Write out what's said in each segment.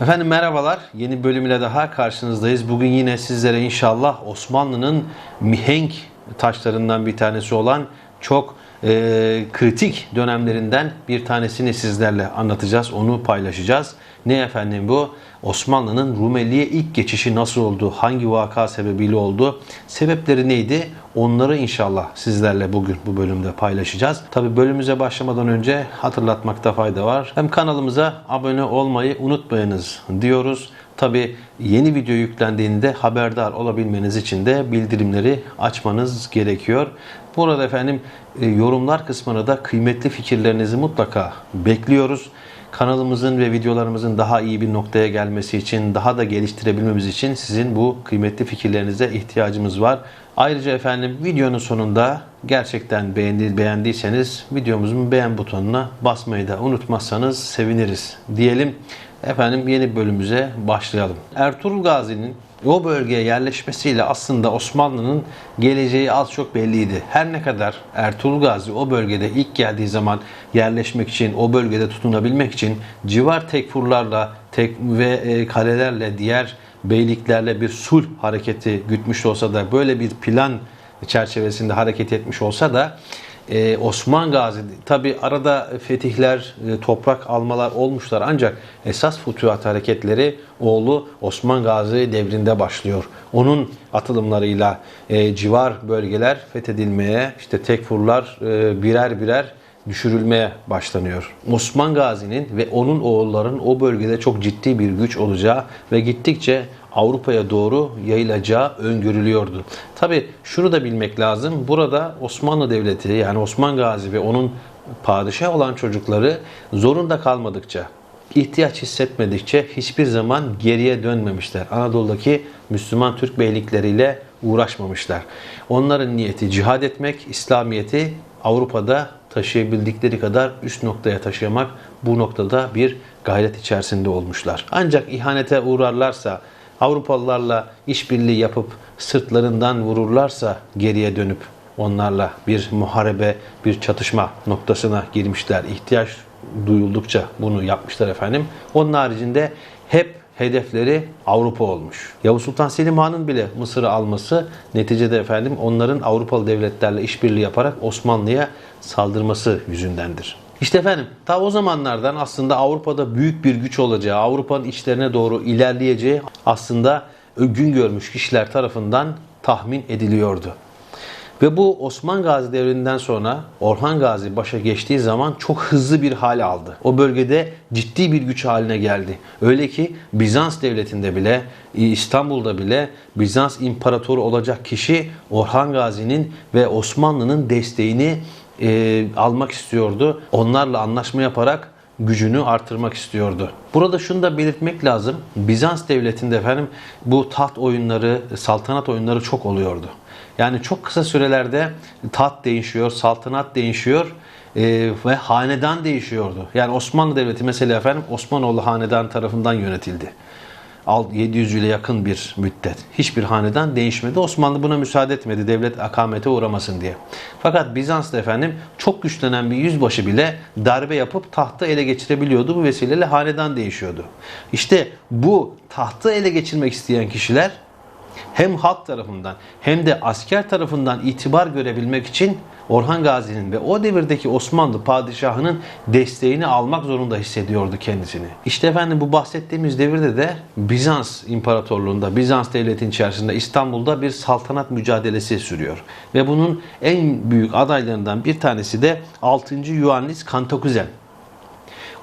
Efendim merhabalar. Yeni bölümüyle daha karşınızdayız. Bugün yine sizlere inşallah Osmanlı'nın mihenk taşlarından bir tanesi olan çok e, kritik dönemlerinden bir tanesini sizlerle anlatacağız. Onu paylaşacağız. Ne efendim bu? Osmanlı'nın Rumeli'ye ilk geçişi nasıl oldu? Hangi vaka sebebiyle oldu? Sebepleri neydi? Onları inşallah sizlerle bugün bu bölümde paylaşacağız. Tabi bölümümüze başlamadan önce hatırlatmakta fayda var. Hem kanalımıza abone olmayı unutmayınız diyoruz. Tabi yeni video yüklendiğinde haberdar olabilmeniz için de bildirimleri açmanız gerekiyor. Burada efendim e, yorumlar kısmına da kıymetli fikirlerinizi mutlaka bekliyoruz kanalımızın ve videolarımızın daha iyi bir noktaya gelmesi için, daha da geliştirebilmemiz için sizin bu kıymetli fikirlerinize ihtiyacımız var. Ayrıca efendim videonun sonunda gerçekten beğendi, beğendiyseniz videomuzun beğen butonuna basmayı da unutmazsanız seviniriz diyelim. Efendim yeni bölümümüze başlayalım. Ertuğrul Gazi'nin o bölgeye yerleşmesiyle aslında Osmanlı'nın geleceği az çok belliydi. Her ne kadar Ertuğrul Gazi o bölgede ilk geldiği zaman yerleşmek için, o bölgede tutunabilmek için civar tekfurlarla tek ve e, kalelerle diğer beyliklerle bir sulh hareketi gütmüş olsa da böyle bir plan çerçevesinde hareket etmiş olsa da ee, Osman Gazi tabi arada fetihler, e, toprak almalar olmuşlar ancak esas fütuhat hareketleri oğlu Osman Gazi devrinde başlıyor. Onun atılımlarıyla e, civar bölgeler fethedilmeye, işte tekfurlar e, birer birer düşürülmeye başlanıyor. Osman Gazi'nin ve onun oğulların o bölgede çok ciddi bir güç olacağı ve gittikçe Avrupa'ya doğru yayılacağı öngörülüyordu. Tabi şunu da bilmek lazım. Burada Osmanlı Devleti yani Osman Gazi ve onun padişah olan çocukları zorunda kalmadıkça, ihtiyaç hissetmedikçe hiçbir zaman geriye dönmemişler. Anadolu'daki Müslüman Türk beylikleriyle uğraşmamışlar. Onların niyeti cihad etmek, İslamiyet'i Avrupa'da taşıyabildikleri kadar üst noktaya taşımak bu noktada bir gayret içerisinde olmuşlar. Ancak ihanete uğrarlarsa, Avrupalılarla işbirliği yapıp sırtlarından vururlarsa geriye dönüp onlarla bir muharebe, bir çatışma noktasına girmişler. İhtiyaç duyuldukça bunu yapmışlar efendim. Onun haricinde hep hedefleri Avrupa olmuş. Yavuz Sultan Selim Han'ın bile Mısır'ı alması neticede efendim onların Avrupalı devletlerle işbirliği yaparak Osmanlı'ya saldırması yüzündendir. İşte efendim ta o zamanlardan aslında Avrupa'da büyük bir güç olacağı, Avrupa'nın içlerine doğru ilerleyeceği aslında gün görmüş kişiler tarafından tahmin ediliyordu. Ve bu Osman Gazi devrinden sonra Orhan Gazi başa geçtiği zaman çok hızlı bir hal aldı. O bölgede ciddi bir güç haline geldi. Öyle ki Bizans devletinde bile İstanbul'da bile Bizans imparatoru olacak kişi Orhan Gazi'nin ve Osmanlı'nın desteğini e, almak istiyordu. Onlarla anlaşma yaparak gücünü artırmak istiyordu. Burada şunu da belirtmek lazım. Bizans devletinde efendim bu taht oyunları, saltanat oyunları çok oluyordu. Yani çok kısa sürelerde taht değişiyor, saltanat değişiyor e, ve hanedan değişiyordu. Yani Osmanlı Devleti mesela efendim Osmanoğlu hanedan tarafından yönetildi. 700 ile yakın bir müddet. Hiçbir hanedan değişmedi. Osmanlı buna müsaade etmedi devlet akamete uğramasın diye. Fakat Bizans'ta efendim çok güçlenen bir yüzbaşı bile darbe yapıp tahtı ele geçirebiliyordu. Bu vesileyle hanedan değişiyordu. İşte bu tahtı ele geçirmek isteyen kişiler hem halk tarafından hem de asker tarafından itibar görebilmek için Orhan Gazi'nin ve o devirdeki Osmanlı padişahının desteğini almak zorunda hissediyordu kendisini. İşte efendim bu bahsettiğimiz devirde de Bizans İmparatorluğu'nda, Bizans devletinin içerisinde İstanbul'da bir saltanat mücadelesi sürüyor. Ve bunun en büyük adaylarından bir tanesi de 6. Yuannis Kantakuzen.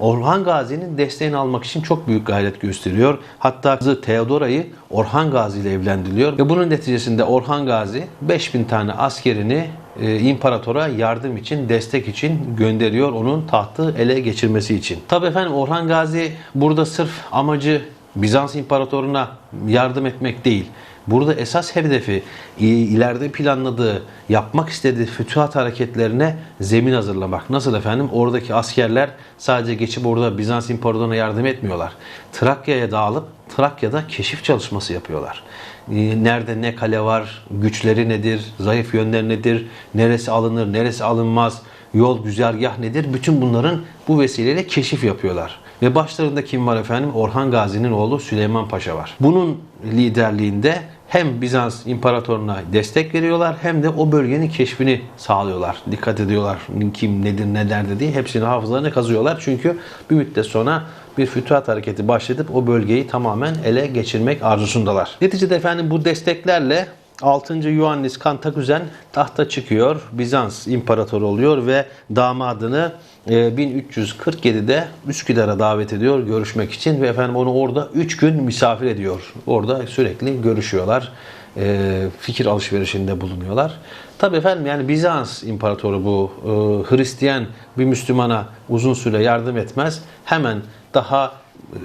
Orhan Gazi'nin desteğini almak için çok büyük gayret gösteriyor. Hatta kızı Theodora'yı Orhan Gazi ile evlendiriyor. Ve bunun neticesinde Orhan Gazi 5000 tane askerini e, imparatora yardım için, destek için gönderiyor onun tahtı ele geçirmesi için. Tabi efendim Orhan Gazi burada sırf amacı Bizans imparatoruna yardım etmek değil. Burada esas hedefi ileride planladığı, yapmak istediği fütuhat hareketlerine zemin hazırlamak. Nasıl efendim? Oradaki askerler sadece geçip orada Bizans imparatoruna yardım etmiyorlar. Trakya'ya dağılıp Trakya'da keşif çalışması yapıyorlar. Nerede ne kale var, güçleri nedir, zayıf yönleri nedir, neresi alınır, neresi alınmaz, yol güzergah nedir? Bütün bunların bu vesileyle keşif yapıyorlar. Ve başlarında kim var efendim? Orhan Gazi'nin oğlu Süleyman Paşa var. Bunun liderliğinde hem Bizans imparatoruna destek veriyorlar hem de o bölgenin keşfini sağlıyorlar. Dikkat ediyorlar kim nedir ne derdi diye hepsini hafızalarına kazıyorlar. Çünkü bir müddet sonra bir fütuhat hareketi başlatıp o bölgeyi tamamen ele geçirmek arzusundalar. Neticede efendim bu desteklerle 6. Ioannis Kantaküzen tahta çıkıyor. Bizans imparatoru oluyor ve damadını e, 1347'de Üsküdar'a davet ediyor görüşmek için ve efendim onu orada 3 gün misafir ediyor. Orada sürekli görüşüyorlar. e, fikir alışverişinde bulunuyorlar. Tabi efendim yani Bizans imparatoru bu e, Hristiyan bir Müslümana uzun süre yardım etmez. Hemen daha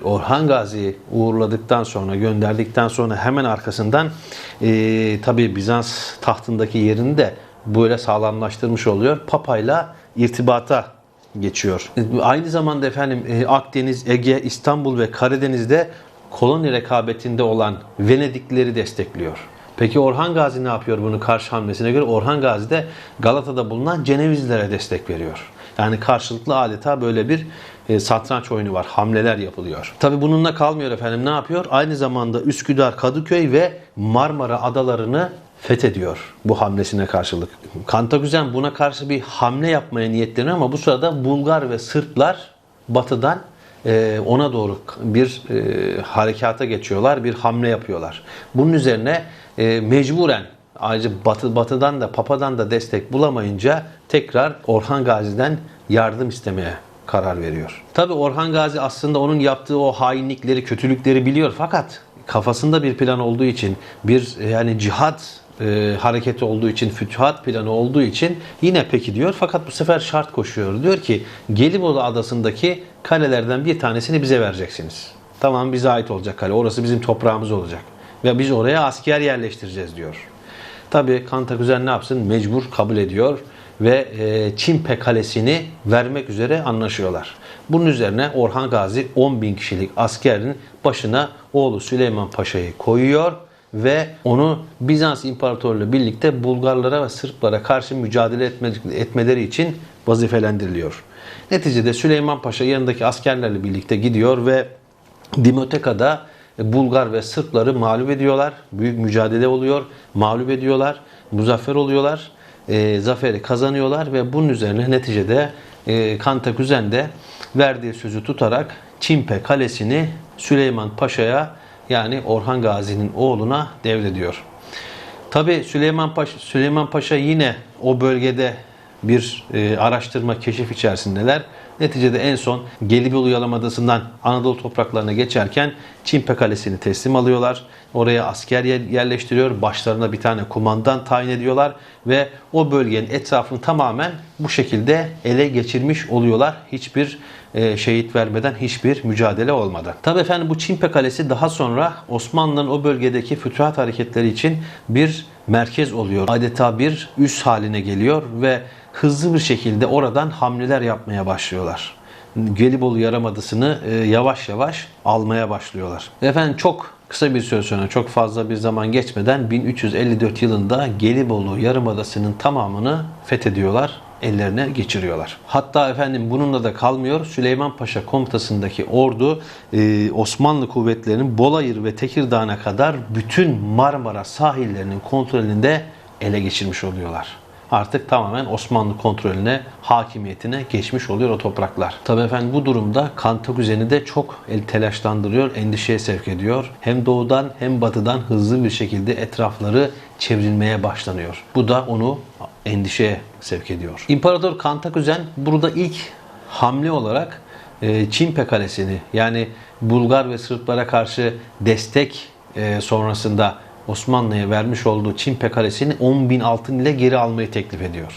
Orhan Gazi'yi uğurladıktan sonra, gönderdikten sonra hemen arkasından e, tabi Bizans tahtındaki yerini de böyle sağlamlaştırmış oluyor. Papa'yla irtibata geçiyor. Aynı zamanda efendim e, Akdeniz, Ege, İstanbul ve Karadeniz'de koloni rekabetinde olan Venediklileri destekliyor. Peki Orhan Gazi ne yapıyor bunu karşı hamlesine göre? Orhan Gazi de Galata'da bulunan Cenevizlilere destek veriyor. Yani karşılıklı adeta böyle bir e, satranç oyunu var. Hamleler yapılıyor. Tabi bununla kalmıyor efendim. Ne yapıyor? Aynı zamanda Üsküdar, Kadıköy ve Marmara adalarını fethediyor bu hamlesine karşılık. Kantaküzen buna karşı bir hamle yapmaya niyetleniyor ama bu sırada Bulgar ve Sırplar batıdan e, ona doğru bir e, harekata geçiyorlar, bir hamle yapıyorlar. Bunun üzerine mecburen ayrıca batı, batıdan da papadan da destek bulamayınca tekrar Orhan Gazi'den yardım istemeye karar veriyor. Tabi Orhan Gazi aslında onun yaptığı o hainlikleri, kötülükleri biliyor fakat kafasında bir plan olduğu için bir yani cihat e, hareketi olduğu için, fütühat planı olduğu için yine peki diyor. Fakat bu sefer şart koşuyor. Diyor ki Gelibolu adasındaki kalelerden bir tanesini bize vereceksiniz. Tamam bize ait olacak kale. Orası bizim toprağımız olacak. Ve biz oraya asker yerleştireceğiz diyor. Tabi Kantaküzen ne yapsın? Mecbur kabul ediyor ve e, Çimpe Kalesi'ni vermek üzere anlaşıyorlar. Bunun üzerine Orhan Gazi 10 bin kişilik askerin başına oğlu Süleyman Paşa'yı koyuyor ve onu Bizans İmparatorluğu birlikte Bulgarlara ve Sırplara karşı mücadele etmeleri için vazifelendiriliyor. Neticede Süleyman Paşa yanındaki askerlerle birlikte gidiyor ve Dimoteka'da Bulgar ve Sırpları mağlup ediyorlar. Büyük mücadele oluyor. Mağlup ediyorlar. Muzaffer oluyorlar. E, zaferi kazanıyorlar ve bunun üzerine neticede e, Kantaküzen de verdiği sözü tutarak Çimpe Kalesi'ni Süleyman Paşa'ya yani Orhan Gazi'nin oğluna devrediyor. Tabi Süleyman Paşa, Süleyman Paşa yine o bölgede bir e, araştırma, keşif içerisindeler. Neticede en son Gelibolu Yalamadası'ndan Anadolu topraklarına geçerken Çimpe Kalesi'ni teslim alıyorlar. Oraya asker yerleştiriyor. Başlarına bir tane kumandan tayin ediyorlar ve o bölgenin etrafını tamamen bu şekilde ele geçirmiş oluyorlar. Hiçbir e, şehit vermeden, hiçbir mücadele olmadan. Tabi efendim bu Çimpe Kalesi daha sonra Osmanlı'nın o bölgedeki fütuhat hareketleri için bir merkez oluyor. Adeta bir üs haline geliyor ve hızlı bir şekilde oradan hamleler yapmaya başlıyorlar. Gelibolu Yarımadası'nı e, yavaş yavaş almaya başlıyorlar. Efendim çok kısa bir süre sonra çok fazla bir zaman geçmeden 1354 yılında Gelibolu Yarımadası'nın tamamını fethediyorlar ellerine geçiriyorlar. Hatta efendim bununla da kalmıyor. Süleyman Paşa komutasındaki ordu e, Osmanlı kuvvetlerinin Bolayır ve Tekirdağ'a kadar bütün Marmara sahillerinin kontrolünde ele geçirmiş oluyorlar artık tamamen Osmanlı kontrolüne, hakimiyetine geçmiş oluyor o topraklar. Tabi efendim bu durumda Kantaküzen'i de çok el telaşlandırıyor, endişeye sevk ediyor. Hem doğudan hem batıdan hızlı bir şekilde etrafları çevrilmeye başlanıyor. Bu da onu endişeye sevk ediyor. İmparator Kantaküzen burada ilk hamle olarak e, Çimpe Kalesi'ni yani Bulgar ve Sırplara karşı destek e, sonrasında Osmanlı'ya vermiş olduğu Çimpe Kalesi'ni 10 bin altın ile geri almayı teklif ediyor.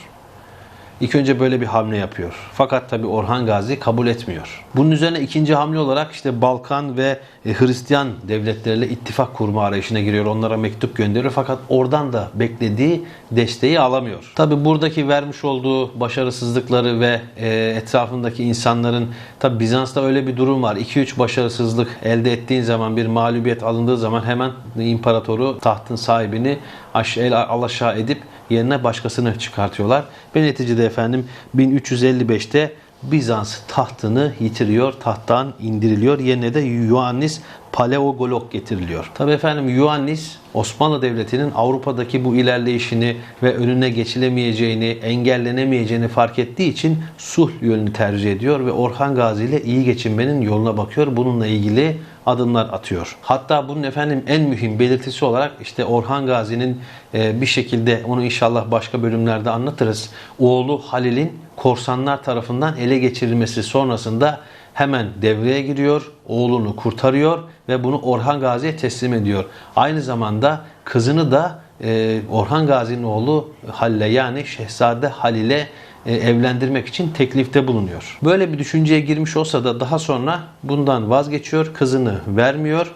İlk önce böyle bir hamle yapıyor. Fakat tabi Orhan Gazi kabul etmiyor. Bunun üzerine ikinci hamle olarak işte Balkan ve e, Hristiyan devletleriyle ittifak kurma arayışına giriyor. Onlara mektup gönderiyor fakat oradan da beklediği desteği alamıyor. Tabi buradaki vermiş olduğu başarısızlıkları ve e, etrafındaki insanların tabi Bizans'ta öyle bir durum var. 2-3 başarısızlık elde ettiğin zaman bir mağlubiyet alındığı zaman hemen imparatoru tahtın sahibini aşağı, alaşağı edip yerine başkasını çıkartıyorlar. Ve neticede efendim 1355'te Bizans tahtını yitiriyor, tahttan indiriliyor. Yerine de Ioannis Paleogolog getiriliyor. Tabi efendim Ioannis Osmanlı Devleti'nin Avrupa'daki bu ilerleyişini ve önüne geçilemeyeceğini, engellenemeyeceğini fark ettiği için sulh yolunu tercih ediyor ve Orhan Gazi ile iyi geçinmenin yoluna bakıyor. Bununla ilgili adımlar atıyor. Hatta bunun efendim en mühim belirtisi olarak işte Orhan Gazi'nin e, bir şekilde onu inşallah başka bölümlerde anlatırız. Oğlu Halil'in korsanlar tarafından ele geçirilmesi sonrasında hemen devreye giriyor, oğlunu kurtarıyor ve bunu Orhan Gazi'ye teslim ediyor. Aynı zamanda kızını da e, Orhan Gazi'nin oğlu Halil'e yani Şehzade Halil'e e, evlendirmek için teklifte bulunuyor. Böyle bir düşünceye girmiş olsa da daha sonra bundan vazgeçiyor, kızını vermiyor.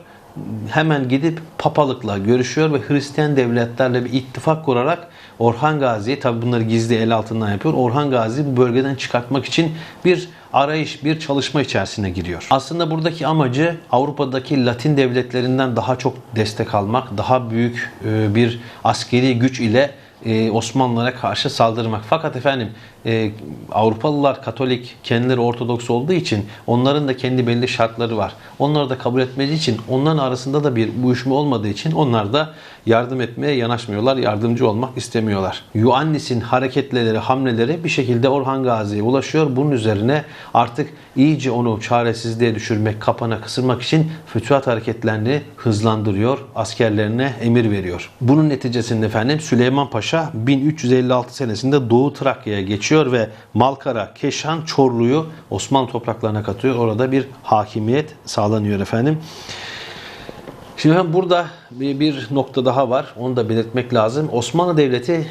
Hemen gidip papalıkla görüşüyor ve Hristiyan devletlerle bir ittifak kurarak Orhan Gazi'yi tabi bunları gizli el altından yapıyor. Orhan Gazi'yi bu bölgeden çıkartmak için bir arayış, bir çalışma içerisine giriyor. Aslında buradaki amacı Avrupa'daki Latin devletlerinden daha çok destek almak, daha büyük e, bir askeri güç ile e, Osmanlılara karşı saldırmak. Fakat efendim e, Avrupalılar Katolik, kendileri Ortodoks olduğu için onların da kendi belli şartları var. Onları da kabul etmediği için onların arasında da bir uyuşma olmadığı için onlar da yardım etmeye yanaşmıyorlar, yardımcı olmak istemiyorlar. Ioannis'in hareketleri, hamleleri bir şekilde Orhan Gazi'ye ulaşıyor. Bunun üzerine artık iyice onu çaresizliğe düşürmek, kapana kısırmak için fütuhat hareketlerini hızlandırıyor, askerlerine emir veriyor. Bunun neticesinde efendim Süleyman Paşa 1356 senesinde Doğu Trakya'ya geçiyor ve Malkara, Keşan, Çorlu'yu Osmanlı topraklarına katıyor. Orada bir hakimiyet sağlanıyor efendim. Şimdi ben burada bir, bir nokta daha var. Onu da belirtmek lazım. Osmanlı Devleti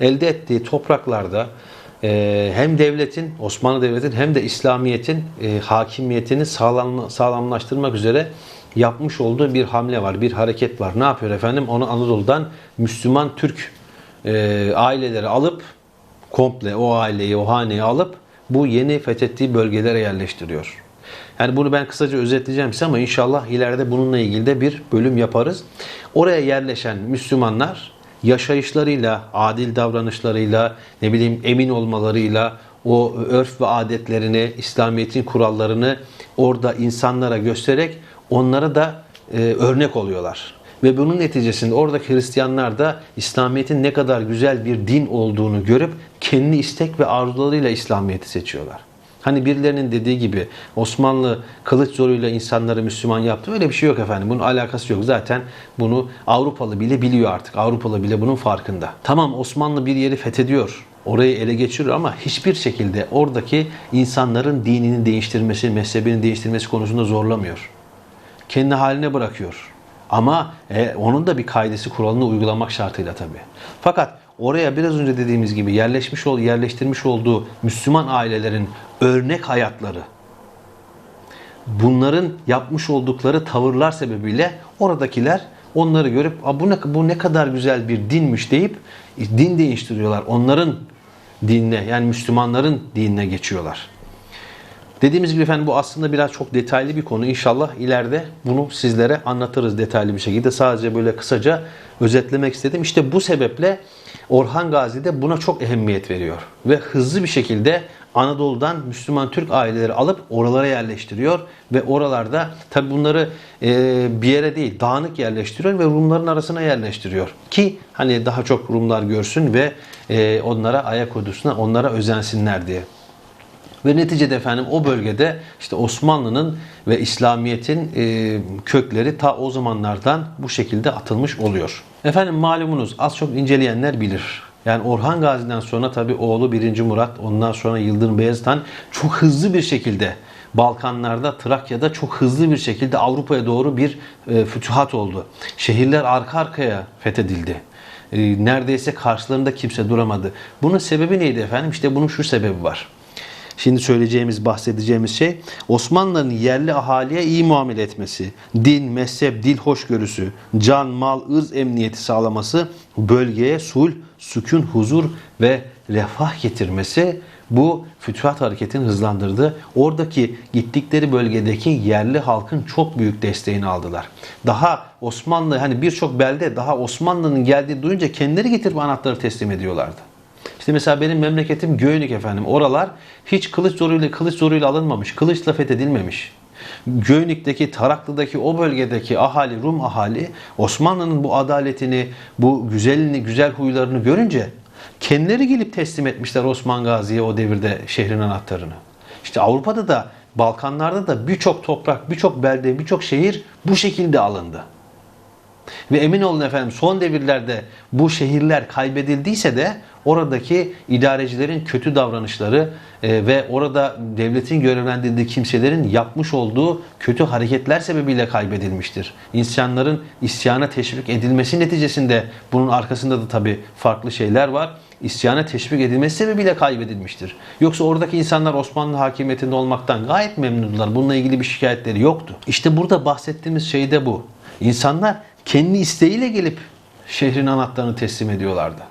elde ettiği topraklarda e, hem devletin, Osmanlı Devleti'nin hem de İslamiyet'in e, hakimiyetini sağlam, sağlamlaştırmak üzere yapmış olduğu bir hamle var, bir hareket var. Ne yapıyor efendim? Onu Anadolu'dan Müslüman Türk e, aileleri alıp komple o aileyi, o haneyi alıp bu yeni fethettiği bölgelere yerleştiriyor. Yani bunu ben kısaca özetleyeceğim size ama inşallah ileride bununla ilgili de bir bölüm yaparız. Oraya yerleşen Müslümanlar yaşayışlarıyla, adil davranışlarıyla, ne bileyim emin olmalarıyla, o örf ve adetlerini, İslamiyet'in kurallarını orada insanlara göstererek onlara da e, örnek oluyorlar. Ve bunun neticesinde oradaki Hristiyanlar da İslamiyet'in ne kadar güzel bir din olduğunu görüp kendi istek ve arzularıyla İslamiyet'i seçiyorlar. Hani birilerinin dediği gibi Osmanlı kılıç zoruyla insanları Müslüman yaptı. Öyle bir şey yok efendim. Bunun alakası yok. Zaten bunu Avrupalı bile biliyor artık. Avrupalı bile bunun farkında. Tamam Osmanlı bir yeri fethediyor. Orayı ele geçiriyor ama hiçbir şekilde oradaki insanların dinini değiştirmesi, mezhebini değiştirmesi konusunda zorlamıyor. Kendi haline bırakıyor. Ama e, onun da bir kaidesi kuralını uygulamak şartıyla tabii. Fakat oraya biraz önce dediğimiz gibi yerleşmiş ol, yerleştirmiş olduğu Müslüman ailelerin örnek hayatları, bunların yapmış oldukları tavırlar sebebiyle oradakiler onları görüp bu ne, bu ne kadar güzel bir dinmiş deyip din değiştiriyorlar. Onların dinine yani Müslümanların dinine geçiyorlar. Dediğimiz gibi efendim bu aslında biraz çok detaylı bir konu. İnşallah ileride bunu sizlere anlatırız detaylı bir şekilde. Sadece böyle kısaca özetlemek istedim. İşte bu sebeple Orhan Gazi de buna çok ehemmiyet veriyor. Ve hızlı bir şekilde Anadolu'dan Müslüman Türk aileleri alıp oralara yerleştiriyor ve oralarda tabi bunları e, bir yere değil dağınık yerleştiriyor ve Rumların arasına yerleştiriyor ki hani daha çok Rumlar görsün ve e, onlara ayak uydursunlar, onlara özensinler diye. Ve neticede efendim o bölgede işte Osmanlı'nın ve İslamiyet'in e, kökleri ta o zamanlardan bu şekilde atılmış oluyor. Efendim malumunuz az çok inceleyenler bilir. Yani Orhan Gazi'den sonra tabi oğlu 1. Murat ondan sonra Yıldırım Beyazıt çok hızlı bir şekilde Balkanlarda, Trakya'da çok hızlı bir şekilde Avrupa'ya doğru bir e, fütühat oldu. Şehirler arka arkaya fethedildi. E, neredeyse karşılarında kimse duramadı. Bunun sebebi neydi efendim? İşte bunun şu sebebi var. Şimdi söyleyeceğimiz, bahsedeceğimiz şey Osmanlıların yerli ahaliye iyi muamele etmesi, din, mezhep, dil hoşgörüsü, can, mal, ırz emniyeti sağlaması, bölgeye sul, sükun, huzur ve refah getirmesi bu fütühat hareketini hızlandırdı. Oradaki gittikleri bölgedeki yerli halkın çok büyük desteğini aldılar. Daha Osmanlı hani birçok belde daha Osmanlı'nın geldiğini duyunca kendileri getirip anahtarı teslim ediyorlardı. İşte mesela benim memleketim Göynük efendim. Oralar hiç kılıç zoruyla kılıç zoruyla alınmamış. Kılıçla fethedilmemiş. Göynük'teki, Taraklı'daki o bölgedeki ahali, Rum ahali Osmanlı'nın bu adaletini, bu güzelini, güzel huylarını görünce kendileri gelip teslim etmişler Osman Gazi'ye o devirde şehrin anahtarını. İşte Avrupa'da da Balkanlarda da birçok toprak, birçok belde, birçok şehir bu şekilde alındı. Ve emin olun efendim son devirlerde bu şehirler kaybedildiyse de oradaki idarecilerin kötü davranışları e, ve orada devletin görevlendirdiği kimselerin yapmış olduğu kötü hareketler sebebiyle kaybedilmiştir. İnsanların isyana teşvik edilmesi neticesinde bunun arkasında da tabi farklı şeyler var. İsyana teşvik edilmesi sebebiyle kaybedilmiştir. Yoksa oradaki insanlar Osmanlı hakimiyetinde olmaktan gayet memnundular. Bununla ilgili bir şikayetleri yoktu. İşte burada bahsettiğimiz şey de bu. İnsanlar kendi isteğiyle gelip şehrin anahtarını teslim ediyorlardı.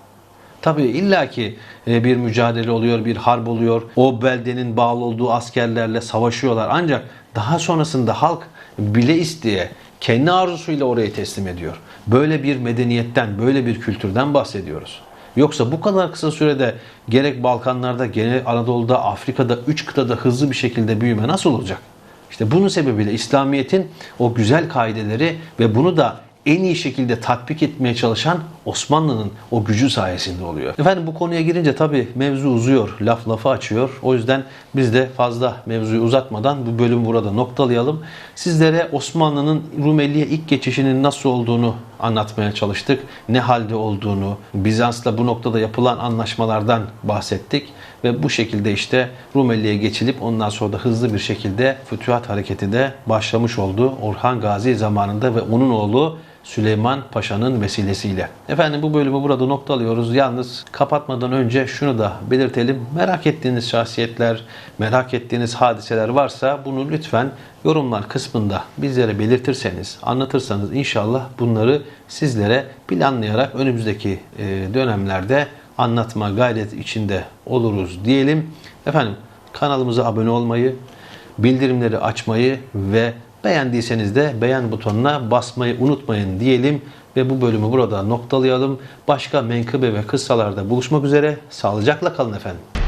Tabii illaki e, bir mücadele oluyor, bir harp oluyor. O beldenin bağlı olduğu askerlerle savaşıyorlar. Ancak daha sonrasında halk bile isteye kendi arzusuyla orayı teslim ediyor. Böyle bir medeniyetten, böyle bir kültürden bahsediyoruz. Yoksa bu kadar kısa sürede gerek Balkanlarda, gerek Anadolu'da, Afrika'da, üç kıtada hızlı bir şekilde büyüme nasıl olacak? İşte bunun sebebiyle İslamiyet'in o güzel kaideleri ve bunu da en iyi şekilde tatbik etmeye çalışan Osmanlı'nın o gücü sayesinde oluyor. Efendim bu konuya girince tabi mevzu uzuyor, laf lafı açıyor. O yüzden biz de fazla mevzuyu uzatmadan bu bölümü burada noktalayalım. Sizlere Osmanlı'nın Rumeli'ye ilk geçişinin nasıl olduğunu anlatmaya çalıştık. Ne halde olduğunu, Bizans'la bu noktada yapılan anlaşmalardan bahsettik. Ve bu şekilde işte Rumeli'ye geçilip ondan sonra da hızlı bir şekilde Fütühat Hareketi de başlamış oldu. Orhan Gazi zamanında ve onun oğlu Süleyman Paşa'nın vesilesiyle. Efendim bu bölümü burada noktalıyoruz. Yalnız kapatmadan önce şunu da belirtelim. Merak ettiğiniz şahsiyetler, merak ettiğiniz hadiseler varsa bunu lütfen yorumlar kısmında bizlere belirtirseniz, anlatırsanız inşallah bunları sizlere planlayarak önümüzdeki e, dönemlerde anlatma gayret içinde oluruz diyelim. Efendim kanalımıza abone olmayı, bildirimleri açmayı ve beğendiyseniz de beğen butonuna basmayı unutmayın diyelim ve bu bölümü burada noktalayalım. Başka menkıbe ve kıssalarda buluşmak üzere. Sağlıcakla kalın efendim.